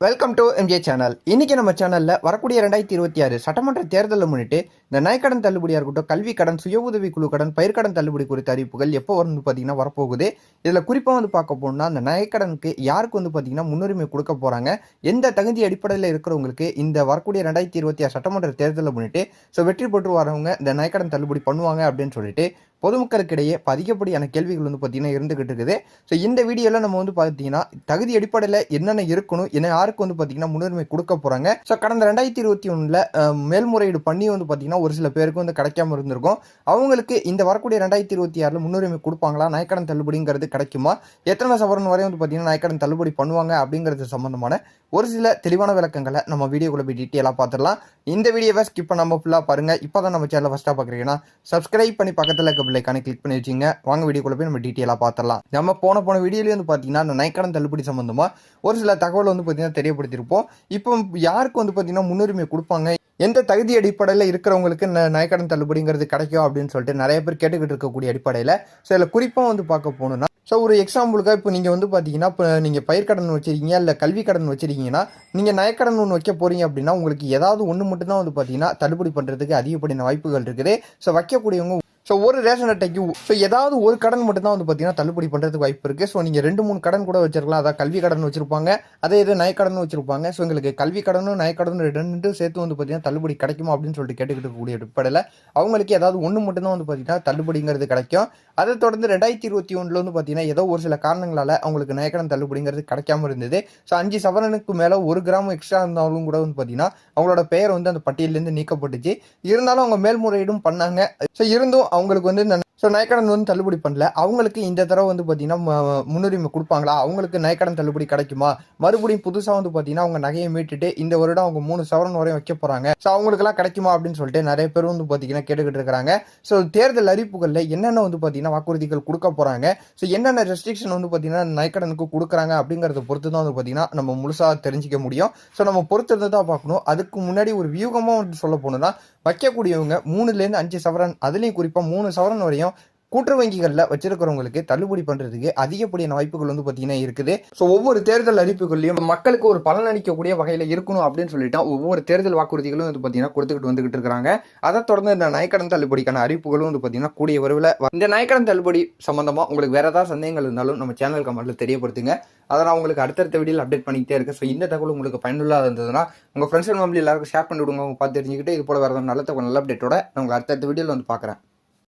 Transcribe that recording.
Welcome to MJ channel இன்றைக்கி நம்ம சேனலில் வரக்கூடிய ரெண்டாயிரத்தி இருபத்தி ஆறு சட்டமன்ற தேர்தலை முன்னிட்டு இந்த நயக்கடன் தள்ளுபடியாக இருக்கட்டும் கல்வி கடன் சுய உதவி குழு கடன் பயிர்க்கடன் தள்ளுபடி குறித்த அறிவிப்புகள் எப்போ வரும்னு பார்த்தீங்கன்னா வரப்போகுது. இதில் குறிப்பாக வந்து பார்க்க போனால் அந்த நயக்கடனுக்கு யாருக்கு வந்து பார்த்தீங்கன்னா முன்னுரிமை கொடுக்க போகிறாங்க எந்த தகுதி அடிப்படையில் இருக்கிறவங்களுக்கு இந்த வரக்கூடிய ரெண்டாயிரத்தி இருபத்தி ஆறு சட்டமன்ற தேர்தலை முன்னிட்டு ஸோ வெற்றி பெற்று வரவங்க இந்த நயக்கடன் தள்ளுபடி பண்ணுவாங்க அப்படின்னு சொல்லிட்டு பொதுமக்களுக்கிடையே இப்போ அதிகப்படியான கேள்விகள் வந்து பார்த்திங்கன்னா இருந்துகிட்டு இருக்குது. ஸோ இந்த வீடியோவில் நம்ம வந்து பார்த்தீங்கன்னா தகுதி அடிப்படையில் என்னென்ன இருக்கணும் என்ன யாருக்கு வந்து பார்த்தீங்கன்னா முன்னுரிமை கொடுக்க போகிறாங்க ஸோ கடந்த ரெண்டாயிரத்தி இருபத்தி ஒன்றில் மேல்முறையீடு பண்ணி வந்து பார்த்தீங்கன்னா ஒரு சில பேருக்கு வந்து கிடைக்காம இருந்திருக்கும். அவங்களுக்கு இந்த வரக்கூடிய ரெண்டாயிரத்தி இருபத்தி ஆறில் முன்னுரிமை கொடுப்பாங்களா? நாய்க்கடன் தள்ளுபடிங்கிறது கிடைக்குமா? எத்தனை சவரன் வரை வந்து பார்த்தீங்கன்னா நாய்க்கடன் தள்ளுபடி பண்ணுவாங்க அப்படிங்கிறது சம்மந்தமான ஒரு சில தெளிவான விளக்கங்களை நம்ம வீடியோக்குள்ள போய் டீட்டெயிலாக பார்த்துடலாம். இந்த வீடியோவை ஸ்கிப் பண்ணாமல் ஃபுல்லாக பாருங்கள் இப்போ தான் நம்ம சேனலை ஃபஸ்ட்டாக பார்க்குறீங்கன்னா சப்ஸ்கிரைப் பண்ணி பக்கத்தில் இருக்க பிள்ளைக்கான கிளிக் பண்ணி வச்சுங்க. வாங்க வீடியோக்குள்ள போய் நம்ம டீட்டெயிலாக பார்த்துடலாம் நம்ம போன போன வீடியோலேயே வந்து பார்த்தீங்கன்னா அந்த தள்ளுபடி சம்மந்தமாக ஒரு சில தகவல் வந்து பார்த்தீங்கன்னா தெரியப்படுத்தியிருப்போம். இப்போ யாருக்கு வந்து பார்த்தீங்கன்னா முன்னுரிமை கொடுப்பாங்க? எந்த தகுதி அடிப்படையில் இருக்கிறவங்களுக்கு நயக்கடன் தள்ளுபடிங்கிறது கிடைக்கும் அப்படின்னு சொல்லிட்டு நிறைய பேர் கேட்டுக்கிட்டு இருக்கக்கூடிய அடிப்படையில். ஸோ இதில் குறிப்பாக வந்து பார்க்க போகணுன்னா ஸோ ஒரு எக்ஸாம்பிளுக்காக இப்போ நீங்கள் வந்து பார்த்தீங்கன்னா இப்போ நீங்கள் பயிர்க்கடன் வச்சிருக்கீங்க இல்லை கல்வி கடன் வச்சிருக்கீங்கன்னா நீங்கள் நயக்கடன் ஒன்று வைக்க போறீங்க அப்படின்னா உங்களுக்கு ஏதாவது ஒன்று மட்டும்தான் வந்து பார்த்தீங்கன்னா தள்ளுபடி பண்ணுறதுக்கு அதிகப்படியான வாய்ப்புகள் இருக்குது. ஸோ வைக்கக்கூடியவங்க ஸோ ஒரு ரேஷன் அட்டைக்கு ஸோ ஏதாவது ஒரு கடன் மட்டும்தான் வந்து பார்த்தீங்கன்னா தள்ளுபடி பண்ணுறதுக்கு வாய்ப்பு இருக்குது ஸோ நீங்கள் ரெண்டு மூணு கடன் கூட வச்சிருக்கலாம். அதாவது கல்வி கடன் வச்சிருப்பாங்க. அதே இது நயக்கடன் வச்சிருப்பாங்க. ஸோ எங்களுக்கு கல்வி கடனும் நயக்கடனும் ரெண்டு சேர்த்து வந்து பார்த்தீங்கன்னா தள்ளுபடி கிடைக்குமா அப்படின்னு சொல்லிட்டு கேட்டுக்கிட்டு இருக்கக்கூடிய அடிப்படையில் அவங்களுக்கு ஏதாவது ஒன்று மட்டும்தான் வந்து பார்த்தீங்கன்னா தள்ளுபடிங்கிறது கிடைக்கும். அதை தொடர்ந்து ரெண்டாயிரத்தி இருபத்தி ஒன்றில் வந்து பார்த்தீங்கன்னா ஏதோ ஒரு சில காரணங்களால் அவங்களுக்கு நயக்கடன் தள்ளுபடிங்கிறது கிடைக்காம இருந்தது. ஸோ அஞ்சு சவரனுக்கு மேலே ஒரு கிராம் எக்ஸ்ட்ரா இருந்தாலும் கூட வந்து பார்த்தீங்கன்னா அவங்களோட பெயர் வந்து அந்த பட்டியலேருந்து நீக்கப்பட்டுச்சு. இருந்தாலும் அவங்க மேல்முறையீடும் பண்ணாங்க. ஸோ இருந்தும் அவங்களுக்கு வந்து இந்த ஸோ நயக்கடன் வந்து தள்ளுபடி பண்ணல. அவங்களுக்கு இந்த தடவை வந்து பார்த்தீங்கன்னா ம- முன்னுரிமை கொடுப்பாங்களா? அவங்களுக்கு நயக்கடன் தள்ளுபடி கிடைக்குமா? மறுபடியும் புதுசாக வந்து பார்த்தீங்கன்னா அவங்க நகையை மீட்டுட்டு இந்த வருடம் அவங்க மூணு சவரன் வரையும் வைக்க போகிறாங்க ஸோ அவங்களுக்குலாம் கிடைக்குமா அப்படின்னு சொல்லிட்டு நிறைய பேர் வந்து பார்த்தீங்கன்னா கேட்டுக்கிட்டு இருக்கிறாங்க. ஸோ தேர்தல் அறிவிப்புகளில் என்னென்ன வந்து பார்த்தீங்கன்னா வாக்குறுதிகள் கொடுக்க போகிறாங்க ஸோ என்னென்ன ரெஸ்ட்ரிக்ஷன் வந்து பார்த்தீங்கன்னா நயக்கடனுக்கு கொடுக்குறாங்க அப்படிங்கிறத பொறுத்து தான் வந்து பார்த்தீங்கன்னா நம்ம முழுசாக தெரிஞ்சிக்க முடியும். ஸோ நம்ம பொறுத்து தான் பார்க்கணும். அதுக்கு முன்னாடி ஒரு வியூகமாக வந்து சொல்ல போனோம்னா வைக்கக்கூடியவங்க மூணுலேருந்து அஞ்சு சவரன் அதுலேயும் குறிப்பாக மூணு சவரன் வரையும் கூட்டுறவு வங்கிகளில் வச்சிருக்கிறவங்களுக்கு தள்ளுபடி பண்ணுறதுக்கு அதிகப்படியான வாய்ப்புகள் வந்து பார்த்தீங்கன்னா இருக்குது. ஸோ ஒவ்வொரு தேர்தல் அறிவிப்புகள்லையும் மக்களுக்கு ஒரு பலன் அளிக்கக்கூடிய வகையில் இருக்கணும் அப்படின்னு சொல்லிட்டு ஒவ்வொரு தேர்தல் வாக்குறுதிகளும் வந்து பார்த்தீங்கன்னா கொடுத்துக்கிட்டு வந்துகிட்டு இருக்காங்க. அதை தொடர்ந்து இந்த நயக்கடன் தள்ளுபடிக்கான அறிவிப்புகளும் வந்து பார்த்தீங்கன்னா கூடிய வரவில் இந்த நயக்கடன் தள்ளுபடி சம்மந்தமாக உங்களுக்கு வேறு ஏதாவது சந்தேகங்கள் இருந்தாலும் நம்ம சேனல் கமெண்ட்டில் தெரியப்படுத்துங்க. அதை நான் உங்களுக்கு அடுத்தடுத்த வீடியோவில் அப்டேட் பண்ணிக்கிட்டே இருக்கேன். ஸோ இந்த தகவல் உங்களுக்கு பயனுள்ளதாக இருந்ததுன்னா உங்கள் ஃப்ரெண்ட்ஸ் அண்ட் ஃபேமிலி எல்லாருக்கும் ஷேர் பண்ணி விடுங்க அவங்க பார்த்து தெரிஞ்சுக்கிட்டு இது போல வேறு நல்ல தகவல் நல்ல அப்டேட்டோட நான் உங்களை அடுத்தடுத்த வீடியோவில் வந்து பார்க்குறேன்.